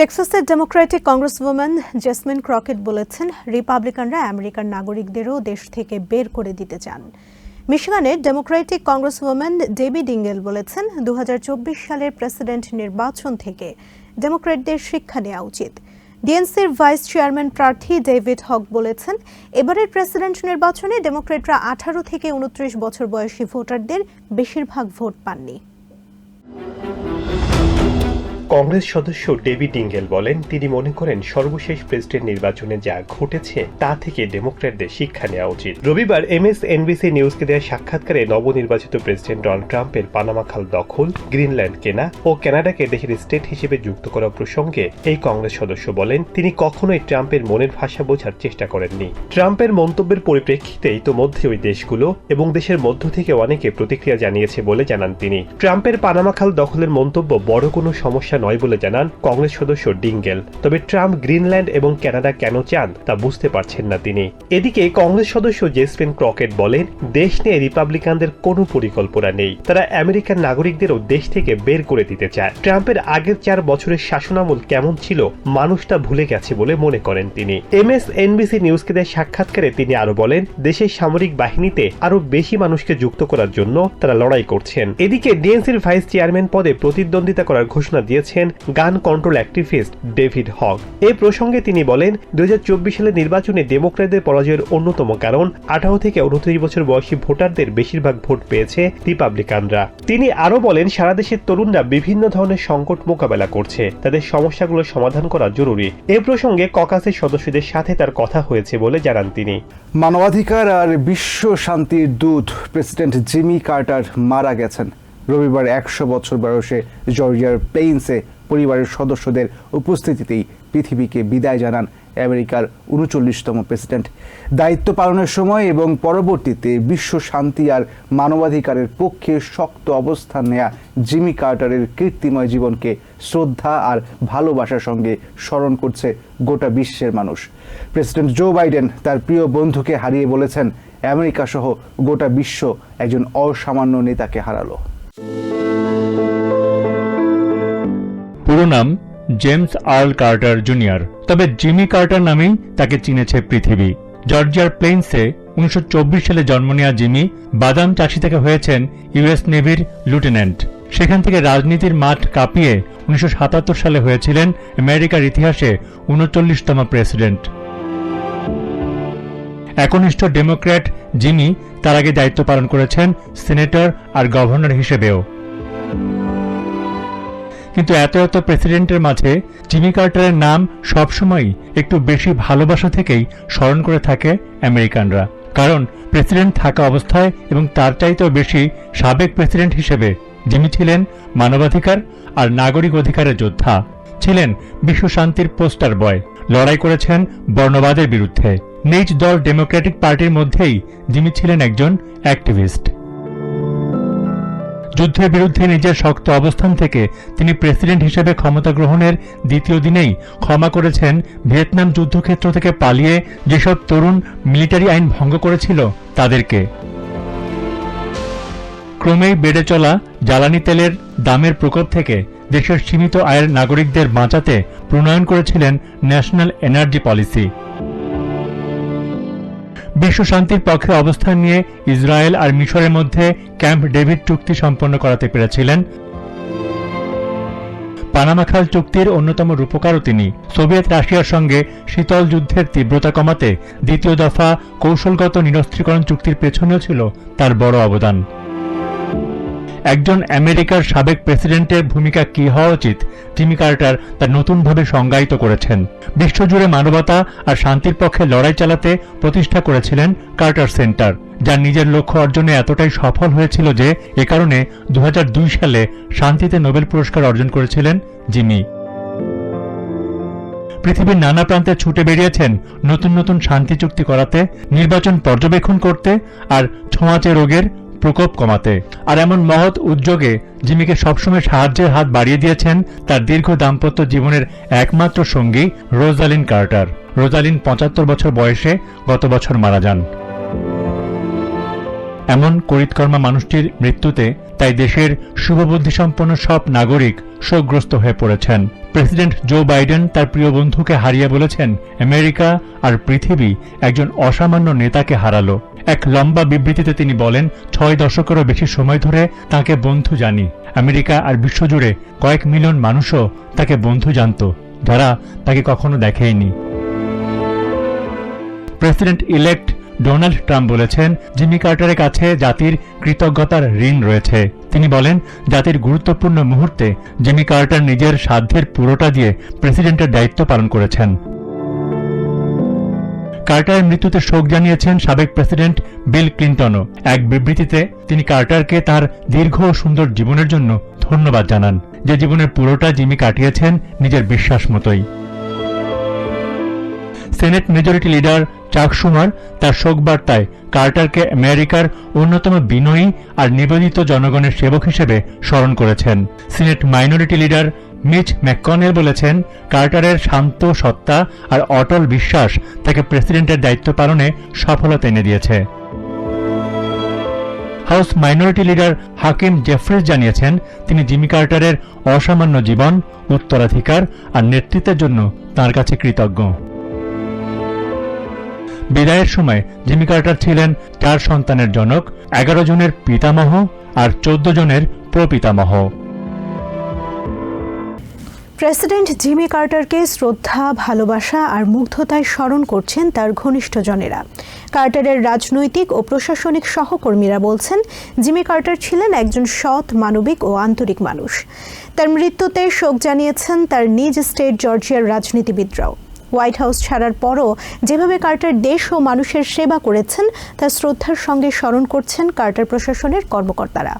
টেক্সাসের Democratic congresswoman Jasmine Crockett বলেছেন, রিপাবলিকানরা আমেরিকার নাগরিকদেরও দেশ থেকে বের করে দিতে চান। মিশিগানের ডেমোক্রেটিক কংগ্রেসওম্যান ডেবি ডিঙ্গেল বলেছেন দু হাজার চব্বিশ সালের প্রেসিডেন্ট নির্বাচন থেকে ডেমোক্রেটদের শিক্ষা নেওয়া উচিত। ডিএনসির ভাইস চেয়ারম্যান প্রার্থী ডেভিড হক বলেছেন, এবারের প্রেসিডেন্ট নির্বাচনে ডেমোক্রেটরা আঠারো থেকে উনত্রিশ বছর বয়সী ভোটারদের বেশিরভাগ ভোট পাননি। কংগ্রেস সদস্য ডেভিড ডিঙ্গেল বলেন, তিনি মনে করেন সর্বশেষ প্রেসিডেন্ট নির্বাচনে যা ঘটেছে তা থেকে ডেমোক্র্যাটদের শিক্ষা নেওয়া উচিত। রবিবার এমএস এনবিসি নিউজকে দেওয়া সাক্ষাৎকারে নবনির্বাচিত প্রেসিডেন্ট ডোনাল্ড ট্রাম্পের পানামা খাল দখল, গ্রিনল্যান্ড কেনা ও কানাডাকে দেশের স্টেট হিসেবে যুক্ত করা প্রসঙ্গে এই কংগ্রেস সদস্য বলেন, তিনি কখনোই ট্রাম্পের মনের ভাষা বোঝার চেষ্টা করেননি। ট্রাম্পের মন্তব্যের পরিপ্রেক্ষিতে ইতোমধ্যে ওই দেশগুলো এবং দেশের মধ্য থেকে অনেকে প্রতিক্রিয়া জানিয়েছে বলে জানান তিনি। ট্রাম্পের পানামা খাল দখলের মন্তব্য বড় কোনো সমস্যা নয় বলে জানান কংগ্রেস সদস্য ডিঙ্গেল। তবে ট্রাম্প গ্রিনল্যান্ড এবং কানাডা কেন চান তা বুঝতে পারছেন না তিনি। এদিকে কংগ্রেস সদস্য জেসপেন ক্রকেট বলেন, দেশ নিয়ে রিপাবলিকানদের কোনো পরিকল্পনা নেই। তারা আমেরিকান নাগরিকদেরও দেশ থেকে বের করে দিতে চায়। ট্রাম্পের আগের চার বছরের শাসনামল কেমন ছিল, মানুষটা ভুলে গেছে বলে মনে করেন তিনি। এম এস এনবিসি নিউজকে দেয় সাক্ষাৎকারে তিনি আরও বলেন, দেশের সামরিক বাহিনীতে আরও বেশি মানুষকে যুক্ত করার জন্য তারা লড়াই করছেন। এদিকে ডিএনসির ভাইস চেয়ারম্যান পদে প্রতিদ্বন্দ্বিতা করার ঘোষণা দিয়েছেন গান কন্ট্রোল অ্যাক্টিভিস্ট ডেভিড হক। এই প্রসঙ্গে তিনি বলেন, দুই সালের নির্বাচনে ডেমোক্র্যাটদের পরাজয়ের অন্যতম কারণ, আঠারো থেকে উনত্রিশ বছর বয়সী ভোটারদের বেশিরভাগ ভোট পেয়েছে রিপাবলিকানরা। তিনি আরও বলেন, সারা দেশের তরুণরা বিভিন্ন ধরনের সংকট মোকাবেলা করছে, তাদের সমস্যাগুলো সমাধান করা জরুরি। এ প্রসঙ্গে ককাসের সদস্যদের সাথে তার কথা হয়েছে বলে জানান তিনি। মানবাধিকার আর বিশ্ব শান্তির দূত প্রেসিডেন্ট জিমি কার্টার মারা গেছেন। রবিবার একশো বছর বয়সে জর্জিয়ার প্লেইন্সে পরিবারের সদস্যদের উপস্থিতিতেই পৃথিবীকে বিদায় জানান আমেরিকার উনচল্লিশতম প্রেসিডেন্ট। দায়িত্ব পালনের সময় এবং পরবর্তীতে বিশ্ব শান্তি আর মানবাধিকারের পক্ষে শক্ত অবস্থান নেয়া জিমি কার্টারের কীর্তিময় জীবনকে শ্রদ্ধা আর ভালোবাসার সঙ্গে স্মরণ করছে গোটা বিশ্বের মানুষ। প্রেসিডেন্ট জো বাইডেন তার প্রিয় বন্ধুকে হারিয়ে বলেছেন আমেরিকা সহ গোটা বিশ্ব একজন অসামান্য নেতাকে হারালো। পুরো নাম জেমস আর্ল কার্টার জুনিয়র। তবে জিমি কার্টার নামেই তাকে চিনেছে পৃথিবী। জর্জিয়ার প্লেন্সে উনিশশো সালে জন্ম নেওয়া জিমি বাদাম চাষি থেকে হয়েছেন ইউএস নেভির লিউটেন্যান্ট সেখান থেকে রাজনীতির মাঠ কাঁপিয়ে উনিশশো সাতাত্তর সালে হয়েছিলেন আমেরিকার ইতিহাসে উনচল্লিশতম প্রেসিডেন্ট। একনিষ্ঠ ডেমোক্র্যাট জিমি তার আগে দায়িত্ব পালন করেছেন সিনেটর আর গভর্নর হিসেবেও। কিন্তু এত এত প্রেসিডেন্টের মাঝে জিমি কার্টারের নাম সবসময়ই একটু বেশি ভালোবাসা থেকেই স্মরণ করে থাকে আমেরিকানরা। কারণ প্রেসিডেন্ট থাকা অবস্থায় এবং তার চাইতেও বেশি সাবেক প্রেসিডেন্ট হিসেবে যিনি ছিলেন মানবাধিকার আর নাগরিক অধিকারের যোদ্ধা। ছিলেন বিশ্ব শান্তির পোস্টার বয়। লড়াই করেছেন বর্ণবাদের বিরুদ্ধে। নিজ দল ডেমোক্রেটিক পার্টির মধ্যেই জিমি ছিলেন একজন অ্যাক্টিভিস্ট যুদ্ধের বিরুদ্ধে নিজের শক্ত অবস্থান থেকে তিনি প্রেসিডেন্ট হিসেবে ক্ষমতা গ্রহণের দ্বিতীয় দিনেই ক্ষমা করেছেন ভিয়েতনাম যুদ্ধক্ষেত্র থেকে পালিয়ে যেসব তরুণ মিলিটারি আইন ভঙ্গ করেছিল তাদেরকে। ক্রমেই বেড়ে চলা জ্বালানি তেলের দামের প্রকোপ থেকে দেশের সীমিত আয়ের নাগরিকদের বাঁচাতে প্রণয়ন করেছিলেন ন্যাশনাল এনার্জি পলিসি। বিশ্ব শান্তির পক্ষে অবস্থান নিয়ে ইসরায়েল আর মিশরের মধ্যে ক্যাম্প ডেভিড চুক্তি সম্পন্ন করাতে পেরেছিলেন। পানামা খাল চুক্তির অন্যতম রূপকারও তিনি। সোভিয়েত রাশিয়ার সঙ্গে শীতল যুদ্ধের তীব্রতা কমাতে দ্বিতীয় দফা কৌশলগত নিরস্ত্রীকরণ চুক্তির পেছনেও ছিল তার বড় অবদান। একজন আমেরিকার সাবেক প্রেসিডেন্টের ভূমিকা কি হওয়া উচিত? জিমি কার্টার তা নতুনভাবে সংজ্ঞায়িত করেছেন। বিশ্বজুড়ে মানবতা আর শান্তির পক্ষে লড়াই চালাতে প্রতিষ্ঠা করেছিলেন কার্টার সেন্টার যা নিজের লক্ষ্য অর্জনে এতটাই সফল হয়েছিল যে এ কারণে দু হাজার দুই সালে শান্তিতে নোবেল পুরস্কার অর্জন করেছিলেন জিমি। পৃথিবীর নানা প্রান্তে ছুটে বেরিয়েছেন নতুন নতুন শান্তি চুক্তি করাতে, নির্বাচন পর্যবেক্ষণ করতে আর ছোঁয়াচে রোগের প্রকোপ কমাতে। আর এমন মহৎ উদ্যোগে জিমিকে সবসময় সাহায্যের হাত বাড়িয়ে দিয়েছেন তার দীর্ঘ দাম্পত্য জীবনের একমাত্র সঙ্গী রোজালিন কার্টার। রোজালিন পঁচাত্তর বছর বয়সে গত বছর মারা যান। এমন করিতকর্মা মানুষটির মৃত্যুতে তাই দেশের শুভবুদ্ধিসম্পন্ন সব নাগরিক শোকগ্রস্ত হয়ে পড়েছেন। প্রেসিডেন্ট জো বাইডেন তার প্রিয় বন্ধুকে হারিয়ে বলেছেন, আমেরিকা আর পৃথিবী একজন অসামান্য নেতাকে হারালো। এক লম্বা বিবৃতিতে তিনি বলেন, ছয় দশকেরও বেশি সময় ধরে তাকে বন্ধু জানি। আমেরিকা আর বিশ্বজুড়ে কয়েক মিলিয়ন মানুষও তাকে বন্ধু জানত। যারা তাকে কখনো দেখেইনি। প্রেসিডেন্ট ইলেক্ট ডোনাল্ড ট্রাম্প বলেছেন, জিমি কার্টারের কাছে জাতির কৃতজ্ঞতার ঋণ রয়েছে। তিনি বলেন, জাতির গুরুত্বপূর্ণ মুহূর্তে জিমি কার্টার নিজের সাধ্যের পুরোটা দিয়ে প্রেসিডেন্টের দায়িত্ব পালন করেছেন। কার্টারের মৃত্যুতে শোক জানিয়েছেন সাবেক প্রেসিডেন্ট বিল ক্লিন্টনও। এক বিবৃতিতে, তিনি কার্টারকে তার দীর্ঘ ও সুন্দর জীবনের জন্য ধন্যবাদ জানান। যে জীবনের পুরোটা জিমি কাটিয়েছেন নিজের বিশ্বাস মতোই। সেনেট মেজরিটি লিডার চাক সুমার তার শোকবার্তায় কার্টারকে আমেরিকার অন্যতম বিনয়ী আর নিবেদিত জনগণের সেবক হিসেবে স্মরণ করেছেন। Senate minority leader Mitch McConnell বলেছেন, কার্টারের শান্ত সত্তা আর অটল বিশ্বাস তাকে প্রেসিডেন্টের দায়িত্ব পালনে সফলতা এনে দিয়েছে। House minority leader Hakeem Jeffries জানিয়েছেন, তিনি জিমি কার্টারের অসামান্য জীবন, উত্তরাধিকার আর নেতৃত্বের জন্য তার কাছে কৃতজ্ঞ। বিদায়ের সময় জিমি কার্টার ছিলেন চার সন্তানের জনক, এগারো জনের পিতামহ আর চোদ্দ জনের প্রপিতামহ। প্রেসিডেন্ট জিমি কার্টারকে শ্রদ্ধা, ভালোবাসা আর মুগ্ধতায় স্মরণ করছেন তার ঘনিষ্ঠজনেরা কার্টারের রাজনৈতিক ও প্রশাসনিক সহকর্মীরা বলছেন, জিমি কার্টার ছিলেন একজন সৎ, মানবিক ও আন্তরিক মানুষ। তার মৃত্যুতে শোক জানিয়েছেন তার নিজ স্টেট জর্জিয়ার রাজনীতিবিদরাও। হোয়াইট হাউস ছাড়ার পরও যেভাবে কার্টার দেশ ও মানুষের সেবা করেছেন, তা শ্রদ্ধার সঙ্গে স্মরণ করছেন কার্টার প্রশাসনের কর্মকর্তারা।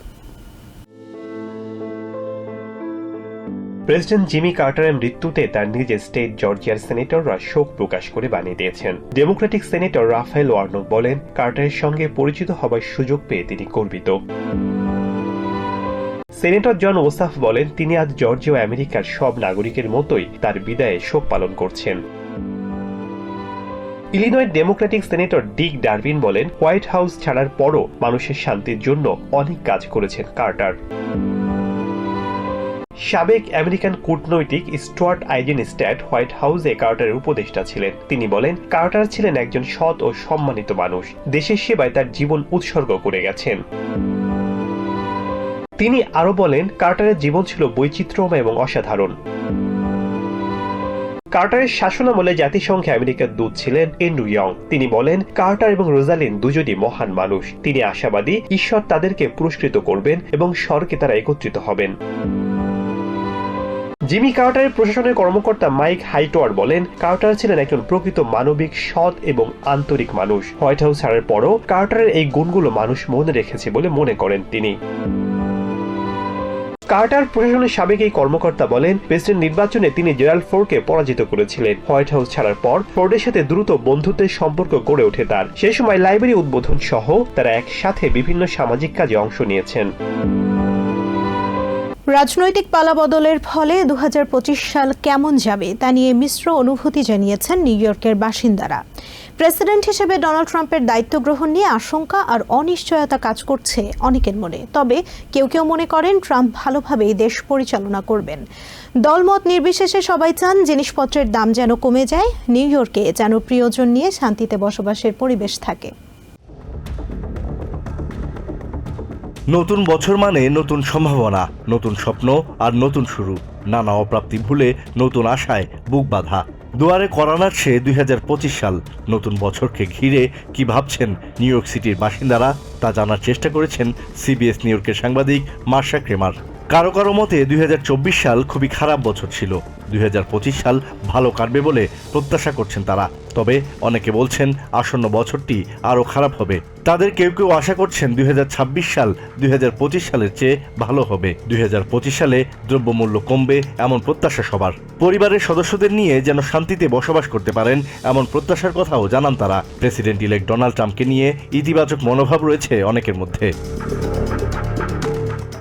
প্রেসিডেন্ট জিমি কার্টারের মৃত্যুতে তার নিজ স্টেট জর্জিয়ার সেনেটররা শোক প্রকাশ করে বানিয়ে দিয়েছেন। ডেমোক্রেটিক সেনেটর রাফায়েল ওয়ার্নক বলেন, কার্টারের সঙ্গে পরিচিত হবার সুযোগ পেয়ে তিনি গর্বিত। সেনেটর জন ওসাফ বলেন, তিনি আজ জর্জিয়া আমেরিকার সব নাগরিকের মতোই তার বিদায়ে শোক পালন করছেন। Illinois Democratic senator Dick Durbin বলেন, হোয়াইট হাউস ছাড়ার পরও মানুষের শান্তির জন্য অনেক কাজ করেছেন কার্টার। সাবেক আমেরিকান কূটনৈতিক স্টুয়ার্ট আইজেন স্ট্যাট হোয়াইট হাউসে কার্টারের উপদেষ্টা ছিলেন। তিনি বলেন, কার্টার ছিলেন একজন সৎ ও সম্মানিত মানুষ। দেশের সেবায় তার জীবন উৎসর্গ করে গেছেন। তিনি আরও বলেন, কার্টারের জীবন ছিল বৈচিত্র্যময় এবং অসাধারণ। কার্টারের শাসনামলে জাতিসংঘে আমেরিকার দূত ছিলেন এন্ড্রু ইয়ং। তিনি বলেন, কার্টার এবং রোজালিন দুজনই মহান মানুষ। তিনি আশাবাদী, ঈশ্বর তাদেরকে পুরস্কৃত করবেন এবং স্বর্গে তারা একত্রিত হবেন। জিমি কার্টারের প্রশাসনের কর্মকর্তা মাইক হাইটোয়ার বলেন, কার্টার ছিলেন একজন প্রকৃত মানবিক, সৎ এবং আন্তরিক মানুষ। হোয়াইট হাউস ছাড়ার পরও কার্টারের এই গুণগুলো মানুষ মনে রেখেছে বলে মনে করেন তিনি। কার্টার প্রশাসনের সাবেক এই কর্মকর্তা বলেন, প্রেসিডেন্ট নির্বাচনে তিনি জেরাল্ড ফোর্ডকে পরাজিত করেছিলেন। হোয়াইট হাউস ছাড়ার পর ফোর্ডের সাথে দ্রুত বন্ধুত্বের সম্পর্ক গড়ে ওঠে তার। সেই সময় লাইব্রেরি উদ্বোধন সহ তারা একসাথে বিভিন্ন সামাজিক কাজে অংশ নিয়েছেন। রাজনৈতিক পালাবদলের ফলে দু হাজার পঁচিশ সাল কেমন যাবে তা নিয়ে মিশ্র অনুভূতি জানিয়েছেন নিউ ইয়র্কের বাসিন্দারা। প্রেসিডেন্ট হিসেবে ডোনাল্ড ট্রাম্পের দায়িত্ব গ্রহণ নিয়ে আশঙ্কা আর অনিশ্চয়তা কাজ করছে অনেকের মনে। তবে কেউ কেউ মনে করেন ট্রাম্প ভালোভাবেই দেশ পরিচালনা করবেন। দলমত নির্বিশেষে সবাই চান জিনিসপত্রের দাম যেন কমে যায়, নিউ ইয়র্কে যেন প্রিয়জন নিয়ে শান্তিতে বসবাসের পরিবেশ থাকে। নতুন বছর মানে নতুন সম্ভাবনা, নতুন স্বপ্ন আর নতুন শুরু। নানা অপ্রাপ্তি ভুলে নতুন আশায় বুক বাঁধা। দুয়ারে করা লাগছে দুই সাল। নতুন বছরকে ঘিরে কি ভাবছেন নিউ ইয়র্ক সিটির বাসিন্দারা, তা জানার চেষ্টা করেছেন সিবিএস নিউ ইয়র্কের সাংবাদিক মার্শা ক্রেমার। কারও কারও মতে দুই হাজার চব্বিশ সাল খুবই খারাপ বছর ছিল। দুই হাজার পঁচিশ সাল ভালো কাটবে বলে প্রত্যাশা করছেন তারা। তবে অনেকে বলছেন আসন্ন বছরটি আরও খারাপ হবে। তাদের কেউ কেউ আশা করছেন দুই হাজার ছাব্বিশ সাল দুই হাজার পঁচিশ সালের চেয়ে ভালো হবে। দুই হাজার পঁচিশ সালে দ্রব্যমূল্য কমবে এমন প্রত্যাশা সবার। পরিবারের সদস্যদের নিয়ে যেন শান্তিতে বসবাস করতে পারেন এমন প্রত্যাশার কথাও জানান তারা। প্রেসিডেন্ট ইলেক্ট ডোনাল্ড ট্রাম্পকে নিয়ে ইতিবাচক মনোভাব রয়েছে অনেকের মধ্যে।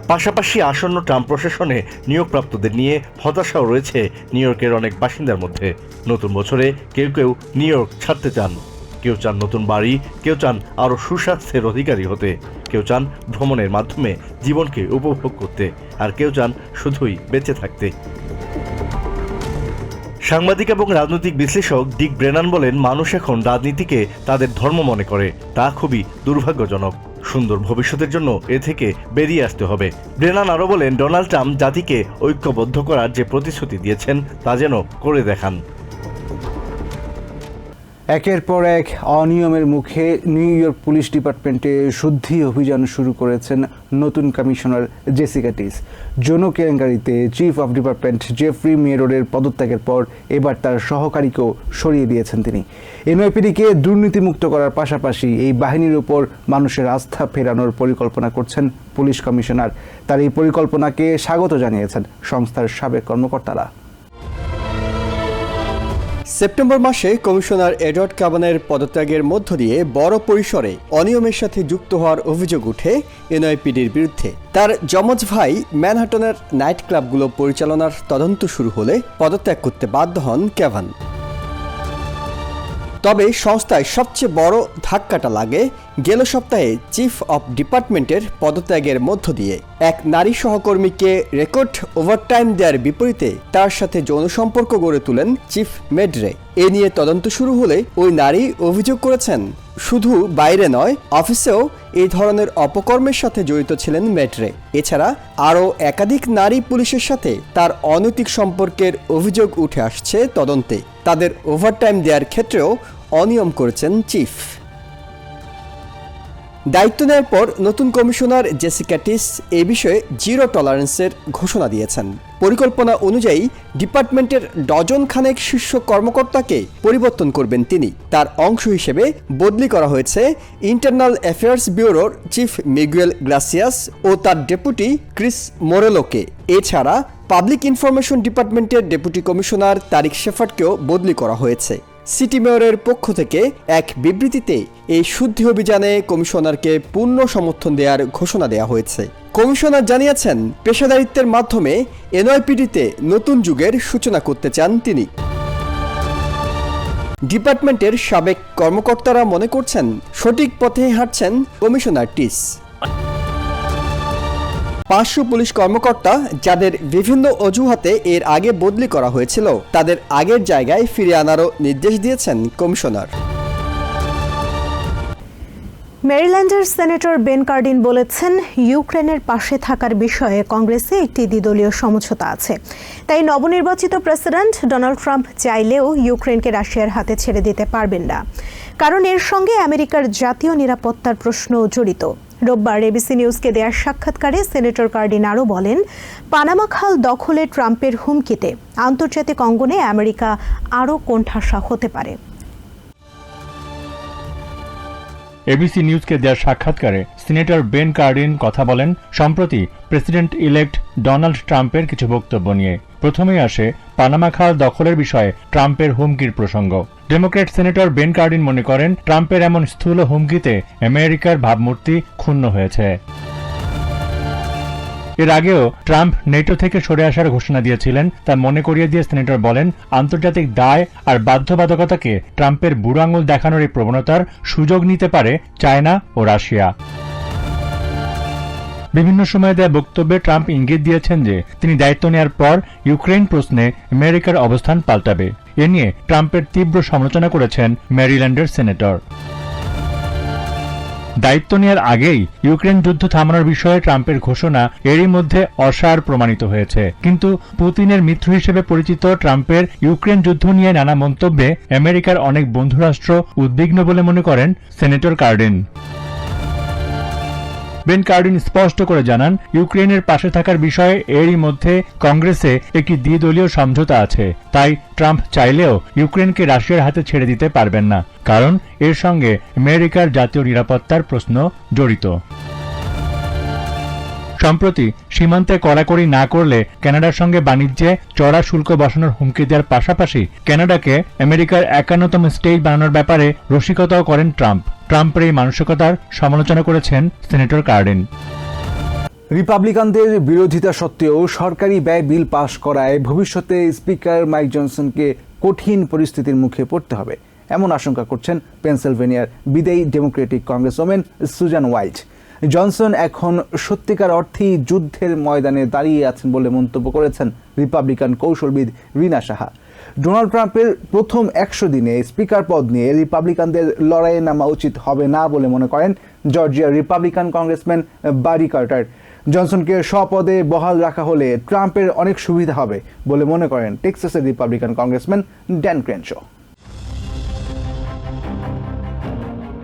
পাশাপাশি আসন্ন ট্রাম্প প্রশাসনে নিয়োগপ্রাপ্তদের নিয়ে হতাশাও রয়েছে নিউ ইয়র্কের অনেক বাসিন্দার মধ্যে। নতুন বছরে কেউ কেউ নিউ ইয়র্ক ছাড়তে চান। কেউ চান নতুন বাড়ি, কেউ চান আরও সুস্বাস্থ্যের অধিকারী হতে। কেউ চান ভ্রমণের মাধ্যমে জীবনকে উপভোগ করতে। আর কেউ চান শুধুই বেঁচে থাকতে। সাংবাদিক এবং রাজনৈতিক বিশ্লেষক ডিক ব্রেনান বলেন, মানুষ এখন রাজনীতিকে তাদের ধর্ম মনে করে। তা খুবই দুর্ভাগ্যজনক। সুন্দর ভবিষ্যতের জন্য এ থেকে বেরিয়ে আসতে হবে। ব্রেনান আরও বলেন, ডোনাল্ড ট্রাম্প জাতিকে ঐক্যবদ্ধ করার যে প্রতিশ্রুতি দিয়েছেন তা যেন করে দেখান। একের পর এক অনিয়মের মুখে নিউ ইয়র্ক পুলিশ ডিপার্টমেন্টে শুদ্ধি অভিযান শুরু করেছেন নতুন কমিশনার জেসিকা টিস। যৌন কেলেঙ্কারিতে চিফ অফ ডিপার্টমেন্ট জেফ্রি মেয়রের পদত্যাগের পর এবার তার সহকারীকেও সরিয়ে দিয়েছেন তিনি। এনআইপিডিকে দুর্নীতিমুক্ত করার পাশাপাশি এই বাহিনীর উপর মানুষের আস্থা ফেরানোর পরিকল্পনা করছেন পুলিশ কমিশনার। তার এই পরিকল্পনাকে স্বাগত জানিয়েছেন সংস্থার সাবেক কর্মকর্তারা। সেপ্টেম্বর মাসে কমিশনার এডওয়ার্ড কাবানের পদত্যাগের মধ্য দিয়ে বড় পরিসরে অনিয়মের সাথে যুক্ত হওয়ার অভিযোগ উঠে এনআইপিডির বিরুদ্ধে। তার যমজ ভাই ম্যানহাটনের নাইট ক্লাবগুলো পরিচালনার তদন্ত শুরু হলে পদত্যাগ করতে বাধ্য হন ক্যাভান তবে সংস্থায় সবচেয়ে বড় ধাক্কাটা লাগে গেল সপ্তাহে চিফ অফ ডিপার্টমেন্টের পদত্যাগের মধ্য দিয়ে। এক নারী সহকর্মীকে রেকর্ড ওভারটাইম দেওয়ার বিপরীতে তার সাথে যৌন সম্পর্ক গড়ে তোলেন চিফ মেডরে এ নিয়ে তদন্ত শুরু হলে ওই নারী অভিযোগ করেছেন, শুধু বাইরে নয়, অফিসেও এই ধরনের অপকর্মের সাথে জড়িত ছিলেন মেট্রে এছাড়া আরও একাধিক নারী পুলিশের সাথে তার অনৈতিক সম্পর্কের অভিযোগ উঠে আসছে তদন্তে। তাদের ওভারটাইম দেওয়ার ক্ষেত্রেও অনিয়ম করেছেন চিফ। দায়িত্ব নেওয়ার পর নতুন কমিশনার জেসিকা টিস এ বিষয়ে জিরো টলারেন্সের ঘোষণা দিয়েছেন। পরিকল্পনা অনুযায়ী ডিপার্টমেন্টের ডজন খানেক শীর্ষ কর্মকর্তাকে পরিবর্তন করবেন তিনি। তার অংশ হিসেবে বদলি করা হয়েছে ইন্টারনাল অ্যাফেয়ার্স ব্যুরোর চিফ মিগুয়েল গ্লাসিয়াস ও তার ডেপুটি ক্রিস মোরেলোকে। এছাড়া পাবলিক ইনফরমেশন ডিপার্টমেন্টের ডেপুটি কমিশনার তারিক শেফার্টকেও বদলি করা হয়েছে। সিটি মেয়রের পক্ষ থেকে এক বিবৃতিতে এই শুদ্ধি অভিযানে কমিশনারকে পূর্ণ সমর্থন দেওয়ার ঘোষণা দেওয়া হয়েছে। কমিশনার জানিয়েছেন, পেশাদারিত্বের মাধ্যমে এনআইপিডিতে নতুন যুগের সূচনা করতে চান তিনি। ডিপার্টমেন্টের সাবেক কর্মকর্তারা মনে করছেন, সঠিক পথে হাঁটছেন কমিশনার টিস। পাঁচশো পুলিশ কর্মকর্তা যাদের বিভিন্ন অজুহাতে এর আগে বদলি করা হয়েছিল, তাদের আগের জায়গায় ফিরে আনারও নির্দেশ দিয়েছেন কমিশনার। মেরিল্যান্ডের সেনেটর বেন কার্ডিন বলেছেন, ইউক্রেনের পাশে থাকার বিষয়ে কংগ্রেসে একটি দ্বিদলীয় সমঝোতা আছে। তাই নবনির্বাচিত প্রেসিডেন্ট ডোনাল্ড ট্রাম্প চাইলেও ইউক্রেনকে রাশিয়ার হাতে ছেড়ে দিতে পারবেন না। কারণ এর সঙ্গে আমেরিকার জাতীয় নিরাপত্তার প্রশ্ন জড়িত। রোববার এবিসি নিউজকে দেয়া সাক্ষাৎকারে সেনেটর কার্ডিন আরও বলেন, পানামা খাল দখলে ট্রাম্পের হুমকিতে আন্তর্জাতিক অঙ্গনে আমেরিকা আরও কোণঠাসা হতে পারে। এবিসি নিউজকে দেয়া সাক্ষাৎকারে সিনেটর বেন কার্ডিন কথা বলেন, সম্প্রতি প্রেসিডেন্ট ইলেক্ট ডোনাল্ড ট্রাম্পের কিছু বক্তব্য নিয়ে। প্রথমেই আসে পানামা খাল দখলের বিষয়ে ট্রাম্পের হুমকির প্রসঙ্গ। ডেমোক্র্যাট সেনেটর বেন কার্ডিন মনে করেন, ট্রাম্পের এমন স্থূল হুমকিতে আমেরিকার ভাবমূর্তি ক্ষুণ্ণ হয়েছে। এর আগেও ট্রাম্প নেটো থেকে সরে আসার ঘোষণা দিয়েছিলেন। তা মনে করিয়ে দিয়ে সেনেটর বলেন, আন্তর্জাতিক দায় আর বাধ্যবাধকতাকে ট্রাম্পের বুড়ো আঙুল দেখানোর এই প্রবণতার সুযোগ নিতে পারে চায়না ও রাশিয়া। বিভিন্ন সময়ে দেয়া বক্তব্যে ট্রাম্প ইঙ্গিত দিয়েছেন যে তিনি দায়িত্ব নেওয়ার পর ইউক্রেন প্রশ্নে আমেরিকার অবস্থান পাল্টাবে। এ নিয়ে ট্রাম্পের তীব্র সমালোচনা করেছেন ম্যারিল্যান্ডের সেনেটর। দায়িত্ব নেওয়ার আগেই ইউক্রেন যুদ্ধ থামানোর বিষয়ে ট্রাম্পের ঘোষণা এরই মধ্যে অসার প্রমাণিত হয়েছে। কিন্তু পুতিনের মিত্র হিসেবে পরিচিত ট্রাম্পের ইউক্রেন যুদ্ধ নিয়ে নানা মন্তব্যে আমেরিকার অনেক বন্ধুরাষ্ট্র উদ্বিগ্ন বলে মনে করেন সেনেটর কার্ডিন। বেন কার্ডিন স্পষ্ট করে জানান, ইউক্রেনের পাশে থাকার বিষয়ে এরই মধ্যে কংগ্রেসে একটি দ্বিদলীয় সমঝোতা আছে। তাই ট্রাম্প চাইলেও ইউক্রেনকে রাশিয়ার হাতে ছেড়ে দিতে পারবেন না। কারণ এর সঙ্গে আমেরিকার জাতীয় নিরাপত্তার প্রশ্ন জড়িত। সম্প্রতি সীমান্তে কড়াকড়ি না করলে কানাডার সঙ্গে বাণিজ্যে চড়া শুল্ক বসানোর হুমকি দেওয়ার পাশাপাশি কানাডাকে আমেরিকার একান্নতম স্টেট বানানোর ব্যাপারে রসিকতাও করেন ট্রাম্প। ট্রাম্পের এই মানসিকতার সমালোচনা করেছেন সেনেটর কার্ডিন। রিপাবলিকানদের বিরোধিতা সত্ত্বেও সরকারি ব্যয় বিল পাশ করায় ভবিষ্যতে স্পিকার মাইক জনসনকে কঠিন পরিস্থিতির মুখে পড়তে হবে, এমন আশঙ্কা করছেন পেনসিলভেনিয়ার বিদায়ী Democratic congresswoman Susan Wild Johnson এখন সত্যিকার অর্থেই যুদ্ধের ময়দানে দাঁড়িয়ে আছেন বলে মন্তব্য করেছেন রিপাবলিকান কৌশলবিদ রিনা সাহা। ডোনাল্ড ট্রাম্পের প্রথম একশো দিনে স্পিকার পদ নিয়ে রিপাবলিকানদের লড়াইয়ে নামা উচিত হবে না বলে মনে করেন জর্জিয়ার রিপাবলিকান কংগ্রেসম্যান বারি কার্টার। জনসনকে স্বপদে বহাল রাখা হলে ট্রাম্পের অনেক সুবিধা হবে বলে মনে করেন টেক্সাসের রিপাবলিকান কংগ্রেসম্যান ড্যান ক্রেনশো।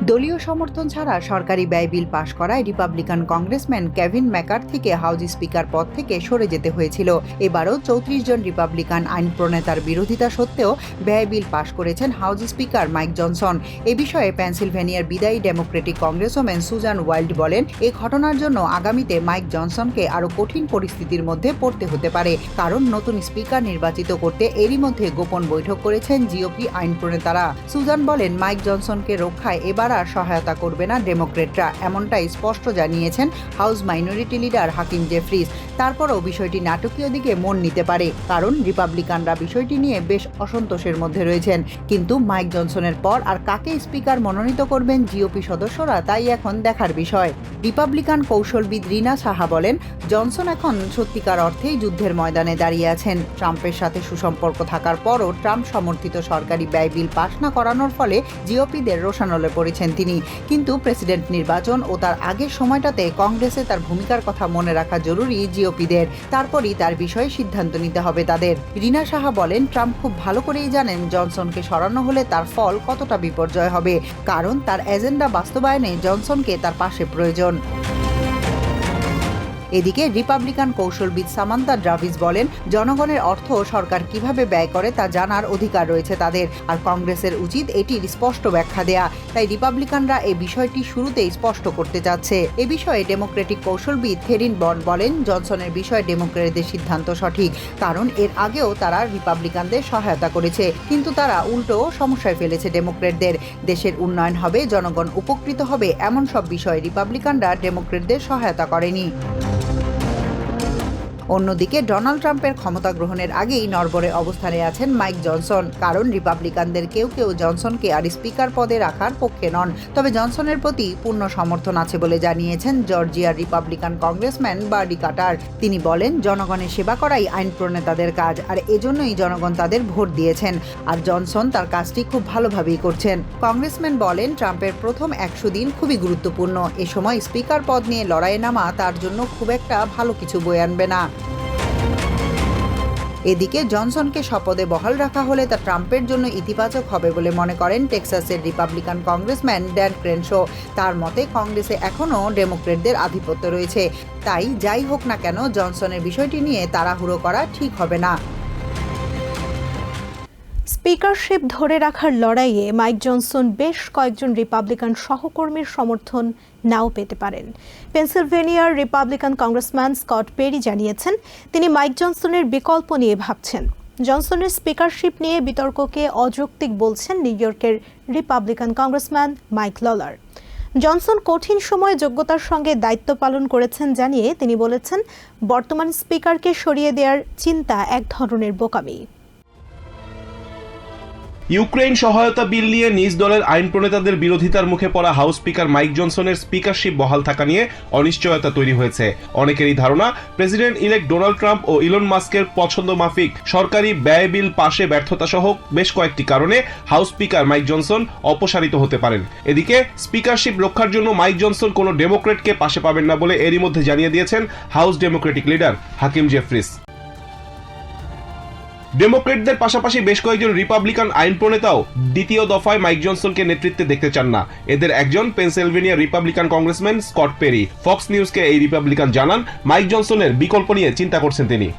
দলীয় সমর্থন ছাড়া সরকারি ব্যয় বিল পাশ করায় রিপাবলিকান কংগ্রেসম্যান কেভিন ম্যাকার্থিকে হাউজ স্পিকার পদ থেকে সরে যেতে হয়েছিল। এবারও চৌত্রিশ জন রিপাবলিকান আইন প্রণেতার বিরোধিতা সত্ত্বেও ব্যয় বিল পাশ করেছেন হাউজ স্পিকার মাইক জনসন। এ বিষয়ে পেনসিলভেনিয়ার বিদায়ী ডেমোক্রেটিক কংগ্রেসম্যান সুজান ওয়াইল্ড বলেন, এ ঘটনার জন্য আগামীতে মাইক জনসনকে আরও কঠিন পরিস্থিতির মধ্যে পড়তে হতে পারে। কারণ নতুন স্পিকার নির্বাচিত করতে এরই মধ্যে গোপন বৈঠক করেছেন জিওপি আইন প্রণেতারা। সুজান বলেন, মাইক জনসনকে রক্ষায় এবার আর সহায়তা করবে না ডেমোক্রেটরা, এমনটাই স্পষ্ট জানিয়েছেন House minority leader Hakeem Jeffries. তারপরও বিষয়টি নাটকীয় দিকে মন নিতে পারে, কারণ রিপাবলিকানরা বিষয়টি নিয়ে বেশ অসন্তোষের মধ্যে রয়েছেন। কিন্তু মাইক জনসনের পর আর কাকে স্পিকার মনোনীত করবেন জিওপি সদস্যরা, তাই এখন দেখার বিষয়। রিপাবলিকান কৌশলবিদ রিনা সাহা বলেন, জনসন এখন সত্যিকার অর্থেই যুদ্ধের ময়দানে দাঁড়িয়ে আছেন। ট্রাম্পের সাথে সুসম্পর্ক থাকার পরও ট্রাম্প সমর্থিত সরকারি ব্যয় বিল পাশ না করানোর ফলে জিওপিদের রোশানলে পড়েছেন তিনি। কিন্তু প্রেসিডেন্ট নির্বাচন ও তার আগের সময়টাতে কংগ্রেসে তার ভূমিকার কথা মনে রাখা জরুরি জিওপিদের। তারপরই তার বিষয়ে সিদ্ধান্ত নিতে হবে তাদের। রিনা সাহা বলেন, ট্রাম্প খুব ভালো করেই জানেন জনসনকে সরানো হলে তার ফল কতটা বিপর্যয় হবে। কারণ তার এজেন্ডা বাস্তবায়নে জনসনকে তার পাশে প্রয়োজন। এদিকে রিপাবলিকান কৌশলবিদ সামান্তা ড্রাভিস বলেন, জনগণের অর্থ সরকার কীভাবে ব্যয় করে তা জানার অধিকার রয়েছে তাদের। আর কংগ্রেসের উচিত এটির স্পষ্ট ব্যাখ্যা দেয়া। তাই রিপাবলিকানরা এই বিষয়টি শুরুতেই স্পষ্ট করতে চাচ্ছে। এ বিষয়ে ডেমোক্রেটিক কৌশলবিদ থেরিন বন বলেন, জনসনের বিষয়ে ডেমোক্রেটদের সিদ্ধান্ত সঠিক, কারণ এর আগেও তারা রিপাবলিকানদের সহায়তা করেছে। কিন্তু তারা উল্টো সমস্যায় ফেলেছে ডেমোক্রেটদের। দেশের উন্নয়ন হবে, জনগণ উপকৃত হবে, এমন সব বিষয়ে রিপাবলিকানরা ডেমোক্রেটদের সহায়তা করেনি। অন্যদিকে ডোনাল্ড ট্রাম্পের ক্ষমতা গ্রহণের আগেই নরবরে অবস্থানে আছেন মাইক জনসন, কারণ রিপাবলিকানদের কেউ কেউ জনসনকে আর স্পিকার পদে রাখার পক্ষে নন। তবে জনসনের প্রতি পূর্ণ সমর্থন আছে বলে জানিয়েছেন জর্জিয়ার রিপাবলিকান কংগ্রেসম্যান বার্ডি কাটার। তিনি বলেন, জনগণের সেবা করাই আইন প্রণেতাদের কাজ, আর এজন্যই জনগণ তাদের ভোট দিয়েছেন। আর জনসন তার কাজটি খুব ভালোভাবেই করছেন। কংগ্রেসম্যান বলেন, ট্রাম্পের প্রথম একশো দিন খুবই গুরুত্বপূর্ণ। এ সময় স্পিকার পদ নিয়ে লড়াইয়ে নামা তার জন্য খুব একটা ভালো কিছু বয়ে আনবে না। এদিকে জনসনকে শপথে বহাল রাখা হলে তা ট্রাম্পের জন্য ইতিবাচক হবে বলে মনে করেন টেক্সাসের রিপাবলিকান কংগ্রেসম্যান ড্যান ক্রেনশো। তার মতে, কংগ্রেসে এখনও ডেমোক্রেটদের আধিপত্য রয়েছে। তাই যাই হোক না কেন, জনসনের বিষয়টি নিয়ে তাড়াহুড়ো করা ঠিক হবে না। স্পিকারশিপ ধরে রাখার লড়াইয়ে মাইক জনসন বেশ কয়েকজন রিপাবলিকান সহকর্মীর সমর্থন নাও পেতে পারেন। পেনসিলভেনিয়ার রিপাবলিকান কংগ্রেসম্যান স্কট পেরি জানিয়েছেন, তিনি মাইক জনসনের বিকল্প নিয়ে ভাবছেন। জনসনের স্পিকারশিপ নিয়ে বিতর্ককে অযৌক্তিক বলছেন নিউ ইয়র্কের republican congressman Mike Lawler. Johnson কঠিন সময়ে যোগ্যতার সঙ্গে দায়িত্ব পালন করেছেন জানিয়ে তিনি বলেছেন, বর্তমান স্পিকারকে সরিয়ে দেওয়ার চিন্তা এক ধরনের বোকামি। ইউক্রেন সহায়তা বিল নিয়ে নিজ দলের আইন প্রণেতাদের বিরোধিতার মুখে পড়া হাউস স্পিকার মাইক জনসনের স্পিকারশিপ বহাল থাকা নিয়ে অনিশ্চয়তা তৈরি হয়েছে। অনেকেরই ধারণা প্রেসিডেন্ট ইলেক্ট ডোনাল্ড ট্রাম্প ও ইলন মাস্কের পছন্দ মাফিক সরকারি ব্যয় বিল পাশে ব্যর্থতা সহ বেশ কয়েকটি কারণে হাউস স্পিকার মাইক জনসন অপসারিত হতে পারেন। এদিকে স্পিকারশিপ রক্ষার জন্য মাইক জনসন কোনো ডেমোক্রেটকে পাশে পাবেন না বলে এরই মধ্যে জানিয়ে দিয়েছেন house democratic leader Hakeem Jeffries. ডেমোক্রেটদের পাশাপাশি বেশ কয়েকজন রিপাবলিকান আইন প্রণেতাও দ্বিতীয় দফায় মাইক জনসনকে নেতৃত্বে দেখতে চান না। এদের একজন Pennsylvania republican congressman Scott Perry. Fox নিউজকে এই রিপাবলিকান জানান, মাইক জনসনের বিকল্প নিয়ে চিন্তা করছেন তিনি।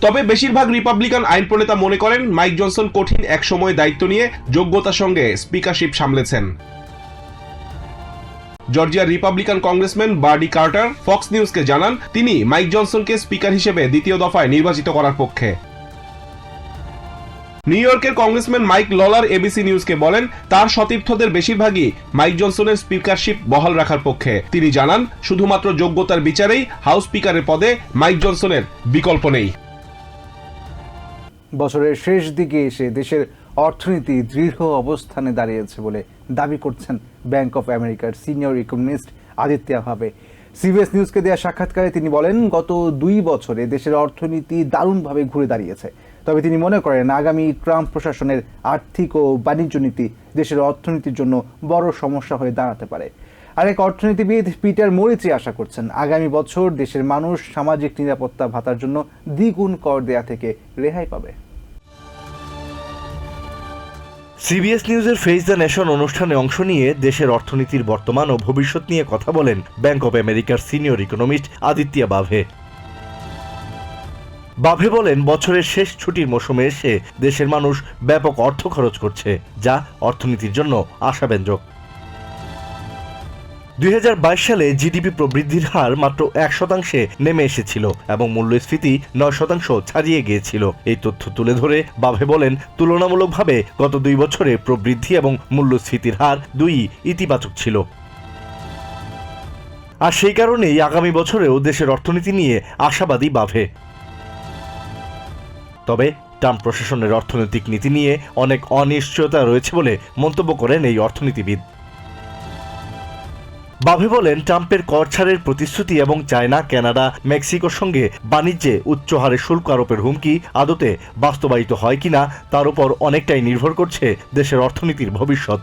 তবে বেশিরভাগ রিপাবলিকান আইন প্রণেতা মনে করেন, মাইক জনসন কঠিন এক সময় দায়িত্ব নিয়ে যোগ্যতার সঙ্গে স্পিকারশিপ সামলেছেন। জর্জিয়ার republican congressman Buddy Carter, Fox নিউজকে জানান, তিনি মাইক জনসনকে স্পিকার হিসেবে দ্বিতীয় দফায় নির্বাচিত করার পক্ষে। নিউ ইয়র্কের কংগ্রেসম্যান মাইক ললার এবিসি নিউজকে বলেন, তার সতীর্থদের বেশিরভাগই মাইক জনসনের স্পিকারশিপ বহাল রাখার পক্ষে। তিনি জানান, শুধুমাত্র যোগ্যতার বিচারেই হাউস স্পিকারের পদে মাইক জনসনের বিকল্প নেই। বছরের শেষ দিকে এসে দেশের অর্থনীতি দৃঢ় অবস্থানে দাঁড়িয়েছে বলে দাবি করছেন ব্যাংক অফ আমেরিকার senior economist Aditya Bhave. CBS নিউজকে দেওয়া সাক্ষাৎকারে তিনি বলেন, গত দুই বছরে দেশের অর্থনীতি দারুণভাবে ঘুরে দাঁড়িয়েছে। তবে তিনি মনে করেন, আগামী ট্রাম্প প্রশাসনের আর্থিক ও বাণিজ্য নীতি দেশের অর্থনীতির জন্য বড় সমস্যা হয়ে দাঁড়াতে পারে। আরেক অর্থনীতিবিদ পিটার মরিচি আশা করছেন, আগামী বছর দেশের মানুষ সামাজিক নিরাপত্তা ভাতার জন্য দ্বিগুণ কর দেয়া থেকে রেহাই পাবে। সিবিএস নিউজের ফেস দ্য নেশন অনুষ্ঠানে অংশ নিয়ে দেশের অর্থনীতির বর্তমান ও ভবিষ্যৎ নিয়ে কথা বলেন ব্যাংক অব আমেরিকার সিনিয়র ইকোনমিস্ট আদিত্যা বাভে। বাভে বলেন, বছরের শেষ ছুটির মৌসুমে এসে দেশের মানুষ ব্যাপক অর্থ খরচ করছে, যা অর্থনীতির জন্য আশাব্যঞ্জক। দুই হাজার বাইশ সালে জিডিপি প্রবৃদ্ধির হার মাত্র এক শতাংশে নেমে এসেছিল এবং মূল্যস্ফীতি নয় শতাংশ ছাড়িয়ে গিয়েছিল। এই তথ্য তুলে ধরে বাভে বলেন, তুলনামূলকভাবে গত দুই বছরে প্রবৃদ্ধি এবং মূল্যস্ফীতির হার দুই ইতিবাচক ছিল। আর সেই কারণেই আগামী বছরেও দেশের অর্থনীতি নিয়ে আশাবাদী বাভে। তবে ট্রাম্প প্রশাসনের অর্থনৈতিক নীতি নিয়ে অনেক অনিশ্চয়তা রয়েছে বলে মন্তব্য করেন এই অর্থনীতিবিদ। বাভে বলেন, ট্রাম্পের কর ছাড়ের প্রতিশ্রুতি এবং চায়না, কানাডা, মেক্সিকোর সঙ্গে বাণিজ্যে উচ্চ হারে শুল্ক আরোপের হুমকি আদতে বাস্তবায়িত হয় কিনা, তার উপর অনেকটাই নির্ভর করছে দেশের অর্থনীতির ভবিষ্যৎ।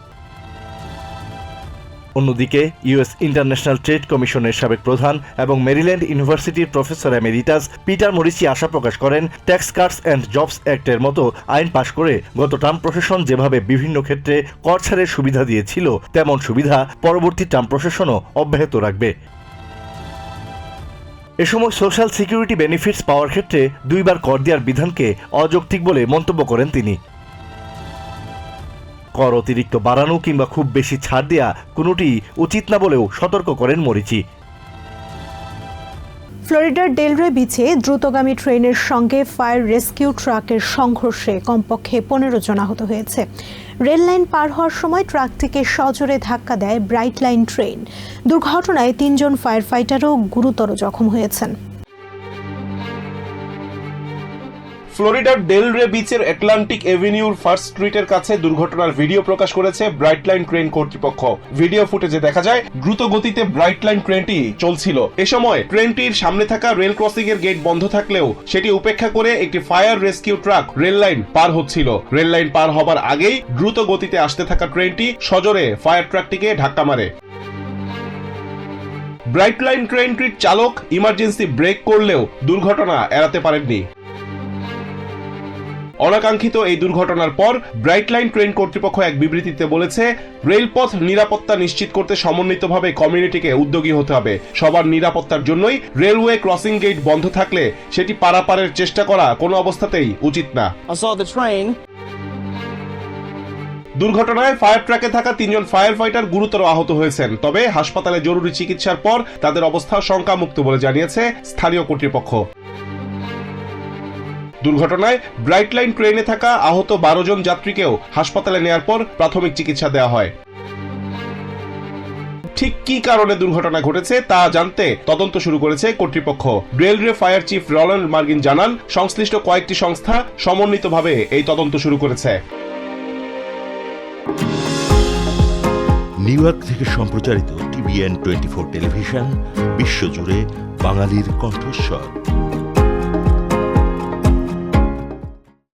অন্যদিকে ইউএস ইন্টারন্যাশনাল ট্রেড কমিশনের সাবেক প্রধান এবং মেরিল্যান্ড ইউনিভার্সিটির প্রফেসর এমেরিটাস পিটার মরিসি আশা প্রকাশ করেন ট্যাক্স কাটস অ্যান্ড জবস অ্যাক্টের মতো আইন পাশ করে গত ট্রাম্প প্রশাসন যেভাবে বিভিন্ন ক্ষেত্রে কর ছাড়ের সুবিধা দিয়েছিল, তেমন সুবিধা পরবর্তী ট্রাম্প প্রশাসনও অব্যাহত রাখবে। এ সময় সোশ্যাল সিকিউরিটি বেনিফিটস পাওয়ার ক্ষেত্রে দুইবার কর দেওয়ার বিধানকে অযৌক্তিক বলে মন্তব্য করেন তিনি। কর অতিরিক্ত বাড়ানো কিংবা খুব বেশি ছাড় দেয়া কোনোটি উচিত না বলেও সতর্ক করেন মরিচি। ফ্লোরিডার ডেলরে বিচে দ্রুতগামী ট্রেনের সঙ্গে ফায়ার রেস্কিউ ট্রাকের সংঘর্ষে কমপক্ষে পনেরো জন আহত হয়েছে। রেল লাইন পার হওয়ার সময় ট্রাকটিকে সজোরে ধাক্কা দেয় ব্রাইট লাইন ট্রেন। দুর্ঘটনায় তিনজন ফায়ার ফাইটারও গুরুতর জখম হয়েছেন। ফ্লোরিডার ডেল রে বিচের অ্যাটলান্টিক এভিনিউর ফার্স্ট স্ট্রিটের কাছে দুর্ঘটনার ভিডিও প্রকাশ করেছে ব্রাইট লাইন ট্রেন কর্তৃপক্ষ। ভিডিও ফুটেজে দেখা যায়, দ্রুত গতিতে ব্রাইট লাইন ট্রেনটি চলছিল। এ সময় ট্রেনটির সামনে থাকা রেল ক্রসিং এর গেট বন্ধ থাকলেও সেটি উপেক্ষা করে একটি fire rescue truck rail line পার হচ্ছিল। রেল লাইন পার হবার আগেই দ্রুত গতিতে আসতে থাকা ট্রেনটি সজোরে ফায়ার ট্রাকটিকে ধাক্কা মারে। ব্রাইট লাইন ট্রেনটির চালক ইমার্জেন্সি ব্রেক করলেও দুর্ঘটনা এড়াতে পারেননি। অনাকাঙ্ক্ষিত এই দুর্ঘটনার পর ব্রাইট লাইন ট্রেন কর্তৃপক্ষ এক বিবৃতিতে বলেছে রেলপথ নিরাপত্তা নিশ্চিত করতে সমন্বিতভাবে কমিউনিটিকে উদ্যোগী হতে হবে। সবার নিরাপত্তার জন্যই রেলওয়ে ক্রসিং গেট বন্ধ থাকলে সেটি পারাপারের চেষ্টা করা কোনো অবস্থাতেই উচিত না। দুর্ঘটনায় ফায়ার ট্রাকে থাকা তিনজন ফায়ার ফাইটার গুরুতর আহত হয়েছেন। তবে হাসপাতালে জরুরি চিকিৎসার পর তাদের অবস্থা শঙ্কামুক্ত বলে জানিয়েছে স্থানীয় কর্তৃপক্ষ। দুর্ঘটনায় ব্রাইট লাইন ট্রেনে থাকা আহত বারো জন যাত্রীকেও হাসপাতালে নেয়ার পর প্রাথমিক চিকিৎসা দেওয়া হয়। ঠিক কি কারণে দুর্ঘটনা ঘটেছে তা জানতে তদন্ত শুরু করেছে কর্তৃপক্ষ। Railway fire chief Roland Margin জানান, সংশ্লিষ্ট কয়েকটি সংস্থা সমন্বিতভাবে এই তদন্ত শুরু করেছে। নিউ ইয়র্ক থেকে সম্প্রচারিত টিভিএন টোয়েন্টি ফোর টেলিভিশন, বিশ্বজুড়ে বাঙালির কণ্ঠস্বর।